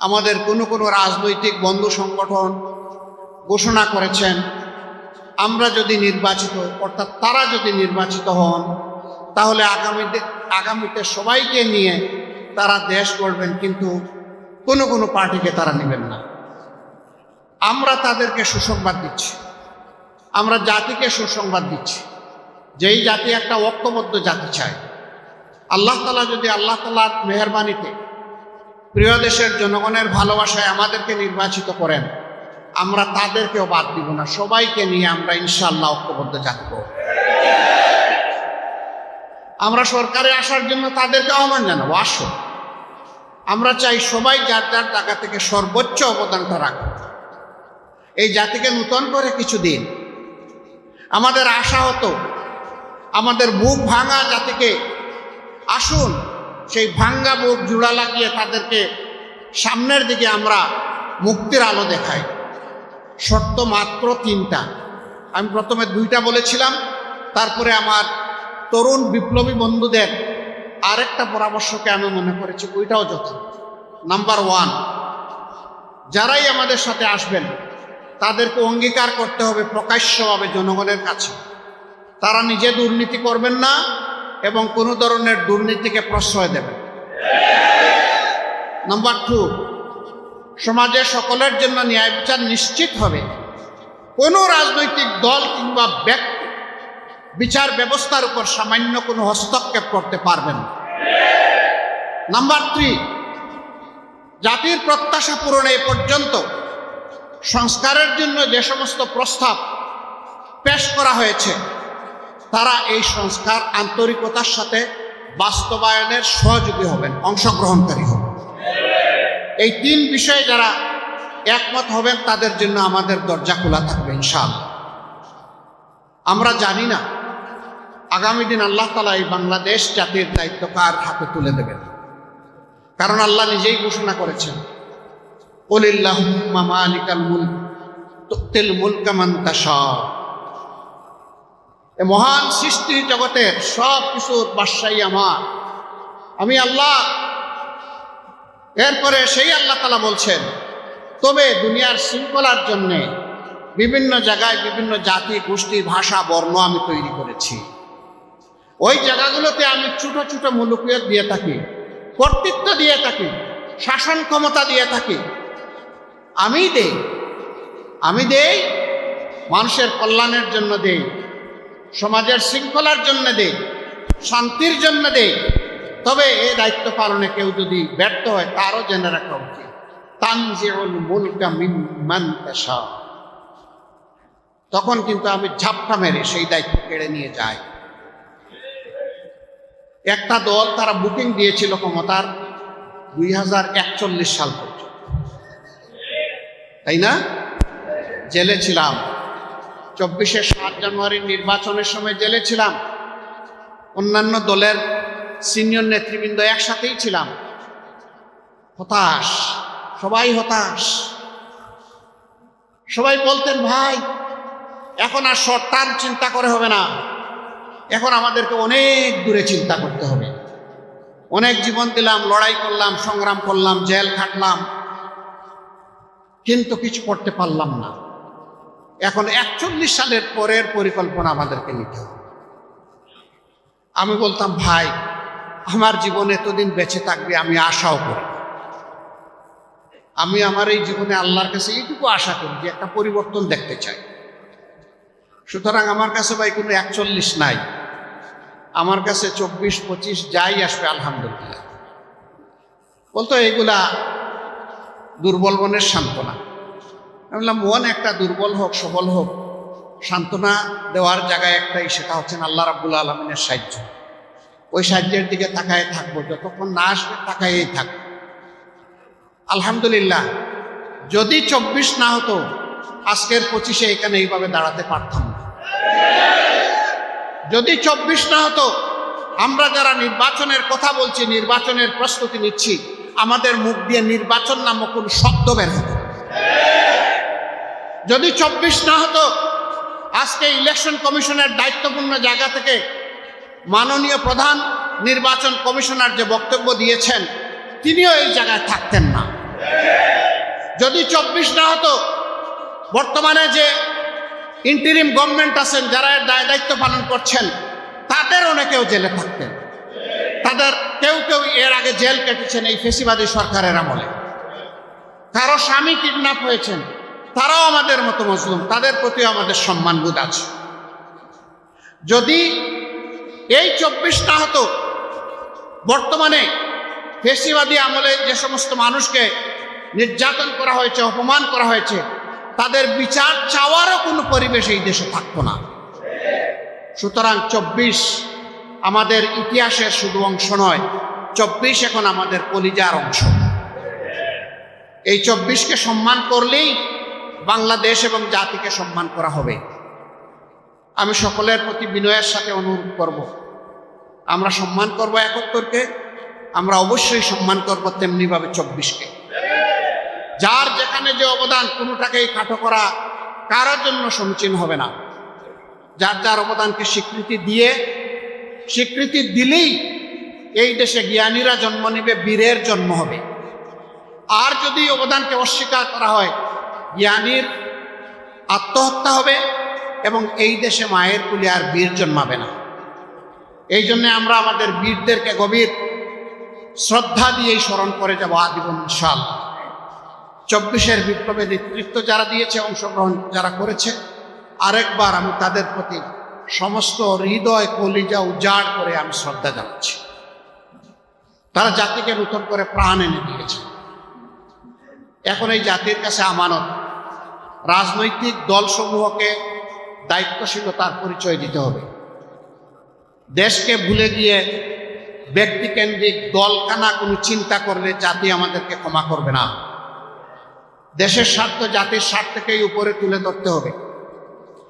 আমাদের কোনো কোনো রাজনৈতিক বন্ধু সংগঠন ঘোষণা করেছেন, আমরা যদি নির্বাচিত, অর্থাৎ তারা যদি নির্বাচিত হন, তাহলে আগামীতে আগামীতে সবাইকে নিয়ে তারা দেশ গড়বেন, কিন্তু কোনো কোনো পার্টিকে তারা নেবেন না। আমরা তাদেরকে সুসংবাদ দিচ্ছি। আমরা জাতিকে সুসংবাদ দিচ্ছি। যেই জাতি একটা ঐক্যবদ্ধ জাতি চায়। আল্লাহ তালা যদি আল্লাহ তালার মেহরবানিতে প্রিয় দেশের জনগণের ভালোবাসায় আমাদেরকে নির্বাচিত করেন, আমরা তাদেরকেও বাদ দিব না। সবাইকে নিয়ে আমরা ইনশাল্লাহ ঐক্যবদ্ধ করব আমরা সরকারে আসার জন্য তাদেরকে আহ্বান জানাব, আসো। আমরা চাই সবাই যার যার জায়গা থেকে সর্বোচ্চ অবদানটা রাখুন এই জাতিকে নূতন করে কিছু দিন। আমাদের আশা হতো, আমাদের বুক ভাঙা জাতিকে আসুন সেই ভাঙ্গা বুক জোড়া লাগিয়ে তাদেরকে সামনের দিকে আমরা মুক্তির আলো দেখাই। শর্ত মাত্র তিনটা। আমি প্রথমে দুইটা বলেছিলাম, তারপরে আমার তরুণ বিপ্লবী বন্ধুদের আরেকটা পরামর্শকে আমি মনে করেছি, ওইটাও যথার্থ নাম্বার ওয়ান, যারাই আমাদের সাথে আসবেন, তাদেরকে অঙ্গীকার করতে হবে প্রকাশ্যভাবে জনগণের কাছে। তারা নিজে দুর্নীতি করবেন না এবং কোনো ধরনের দুর্নীতিকে প্রশ্রয় দেবেন নাম্বার টু সমাজে সকলের জন্য ন্যায় বিচার নিশ্চিত হবে। কোনো রাজনৈতিক দল কিংবা ব্যক্তি বিচার ব্যবস্থার উপর সামান্য কোনো হস্তক্ষেপ করতে পারবেন নাম্বার থ্রি জাতির প্রত্যাশা পূরণে এ পর্যন্ত সংস্কারের জন্য যে সমস্ত প্রস্তাব পেশ করা হয়েছে তারা এই সংস্কার আন্তরিকতার সাথে বাস্তবায়নের সহযোগী হবেন, অংশগ্রহণকারী হবেন। এই তিন বিষয়ে যারা একমত হবেন, তাদের জন্য আমাদের দরজা খোলা থাকবে ইনশাল আমরা জানি না, আগামী দিন আল্লাহ তালা এই বাংলাদেশ জাতির দায়িত্ব কার হাতে তুলে দেবেন? কারণ আল্লাহ নিজেই ঘোষণা করেছেন ওলিল্লাহ মালিকাল মুল তুক্তিল মুলকা মান তাশা। এ মহান সৃষ্টি জগতের সব কিছুর বাসাই আমার। আমি আল্লাহ। এরপরে সেই আল্লাহ তালা বলছেন, তবে দুনিয়ার শৃঙ্খলার জন্যে বিভিন্ন জায়গায় বিভিন্ন জাতি, গোষ্ঠী, ভাষা, বর্ণ আমি তৈরি করেছি। ওই জায়গাগুলোতে আমি ছোট ছোট মুলুকিয়ত দিয়ে থাকি, কর্তৃত্ব দিয়ে থাকি, শাসন ক্ষমতা দিয়ে থাকি। আমি দেই। আমি দেই, মানুষের কল্যাণের জন্য দেই। সমাজের শৃঙ্খলার জন্য দেই শান্তির জন্য দেই তবে এই দায়িত্ব পালনে কেউ যদি ব্যর্থ হয়, তারও জেনে রাখা উচিত। তানজিউল তখন কিন্তু আমি ঝাপটা মেরে সেই দায়িত্ব কেড়ে নিয়ে যাই। একটা দল তারা বুকিং দিয়েছিল ক্ষমতার দুই হাজার একচল্লিশ সাল পর্যন্ত। তাই না? জেলে ছিলাম। চব্বিশে সাত জানুয়ারির নির্বাচনের সময় জেলে ছিলাম। অন্যান্য দলের সিনিয়র নেতৃবৃন্দ একসাথেই ছিলাম। হতাশ, সবাই হতাশ। সবাই বলতেন, ভাই, এখন আর শর্ট চিন্তা করে হবে না। এখন আমাদেরকে অনেক দূরে চিন্তা করতে হবে। অনেক জীবন দিলাম, লড়াই করলাম, সংগ্রাম করলাম, জেল খাটলাম। কিন্তু কিছু করতে পারলাম না। এখন একচল্লিশ সালের পরের পরিকল্পনা আমাদেরকে নিতে হবে। আমি বলতাম, ভাই, আমার জীবন এতদিন বেঁচে থাকবে, আমি আশাও করি আমি আমার এই জীবনে আল্লাহর কাছে এইটুকু আশা করি যে একটা পরিবর্তন দেখতে চাই। সুতরাং আমার কাছে ভাই কোনো একচল্লিশ নাই। আমার কাছে চব্বিশ, পঁচিশ যাই আসবে, আলহামদুলিল্লাহ। বলতো, এগুলা দুর্বল মনের সান্ত্বনা। বললাম, মন একটা দুর্বল হোক, সবল হোক, সান্ত্বনা দেওয়ার জায়গায় একটাই, সেটা হচ্ছেন আল্লাহ রাবুল আলমিনের সাহায্য। ওই সাহায্যের দিকে তাকায় থাকব, যতক্ষণ না আসবে তাকায়েই থাকব। আলহামদুলিল্লাহ, যদি চব্বিশ না হতো, আজকের পঁচিশে এখানে এইভাবে দাঁড়াতে পারতাম না। যদি চব্বিশ না হতো, আমরা যারা নির্বাচনের কথা বলছি, নির্বাচনের প্রস্তুতি নিচ্ছি, আমাদের মুখ দিয়ে নির্বাচন নামক কোন শব্দ বের হতো যদি চব্বিশ না হতো, আজকে ইলেকশন কমিশনের দায়িত্বপূর্ণ জায়গা থেকে মাননীয় প্রধান নির্বাচন কমিশনার যে বক্তব্য দিয়েছেন, তিনিও এই জায়গায় থাকতেন না। যদি চব্বিশ না হতো, বর্তমানে যে ইন্টারিম গভর্নমেন্ট আছেন, যারা এর দায় দায়িত্ব পালন করছেন, তাদের অনেকেও জেলে থাকতেন। তাদের কেউ কেউ এর আগে জেল কেটেছেন এই ফেসিবাদী সরকারের আমলে। কারও স্বামী কিডন্যাপ হয়েছেন তারাও আমাদের মতো মজলুম, তাদের প্রতিও আমাদের সম্মানবোধ আছে। যদি এই চব্বিশ না হতো, বর্তমানে ফেসিবাদী আমলে যে সমস্ত মানুষকে নির্যাতন করা হয়েছে, অপমান করা হয়েছে, তাদের বিচার চাওয়ারও কোনো পরিবেশ এই দেশে থাকতো না। সুতরাং চব্বিশ আমাদের ইতিহাসের শুধু অংশ নয়, চব্বিশ এখন আমাদের কলিজার অংশ। এই চব্বিশকে সম্মান করলেই বাংলাদেশ এবং জাতিকে সম্মান করা হবে। আমি সকলের প্রতি বিনয়ের সাথে অনুরোধ করব। আমরা সম্মান করব একাত্তরকে, আমরা অবশ্যই সম্মান করব তেমনিভাবে চব্বিশকে। যার যেখানে যে অবদান, কোনোটাকেই খাটো করা কারোর জন্য সমীচীন হবে না। যার যার অবদানকে স্বীকৃতি দিয়ে, স্বীকৃতি দিলেই এই দেশে জ্ঞানীরা জন্ম নেবে, বীরের জন্ম হবে। আর যদি অবদানকে অস্বীকার করা হয় জ্ঞানীর আত্মহত্যা হবে এবং এই দেশে মায়ের কুলে আর বীর জন্মাবে না। এই জন্যে আমরা আমাদের বীরদেরকে গভীর শ্রদ্ধা দিয়েই স্মরণ করে যাব আজীবন সাল চব্বিশের বিপ্লবে নেতৃত্ব যারা দিয়েছে, অংশগ্রহণ যারা করেছে, আরেকবার আমি তাদের প্রতি সমস্ত হৃদয়, কলিজা উজাড় করে আমি শ্রদ্ধা জানাচ্ছি। তারা জাতিকে নতুন করে প্রাণ এনে দিয়েছে। এখন এই জাতির কাছে আমানত। রাজনৈতিক দলসমূহকে দায়িত্বশীলতার পরিচয় দিতে হবে। দেশকে ভুলে গিয়ে ব্যক্তিকেন্দ্রিক দলখানা কোনো চিন্তা করলে জাতি আমাদেরকে ক্ষমা করবে না। দেশের স্বার্থ জাতির স্বার্থকেই উপরে তুলে ধরতে হবে।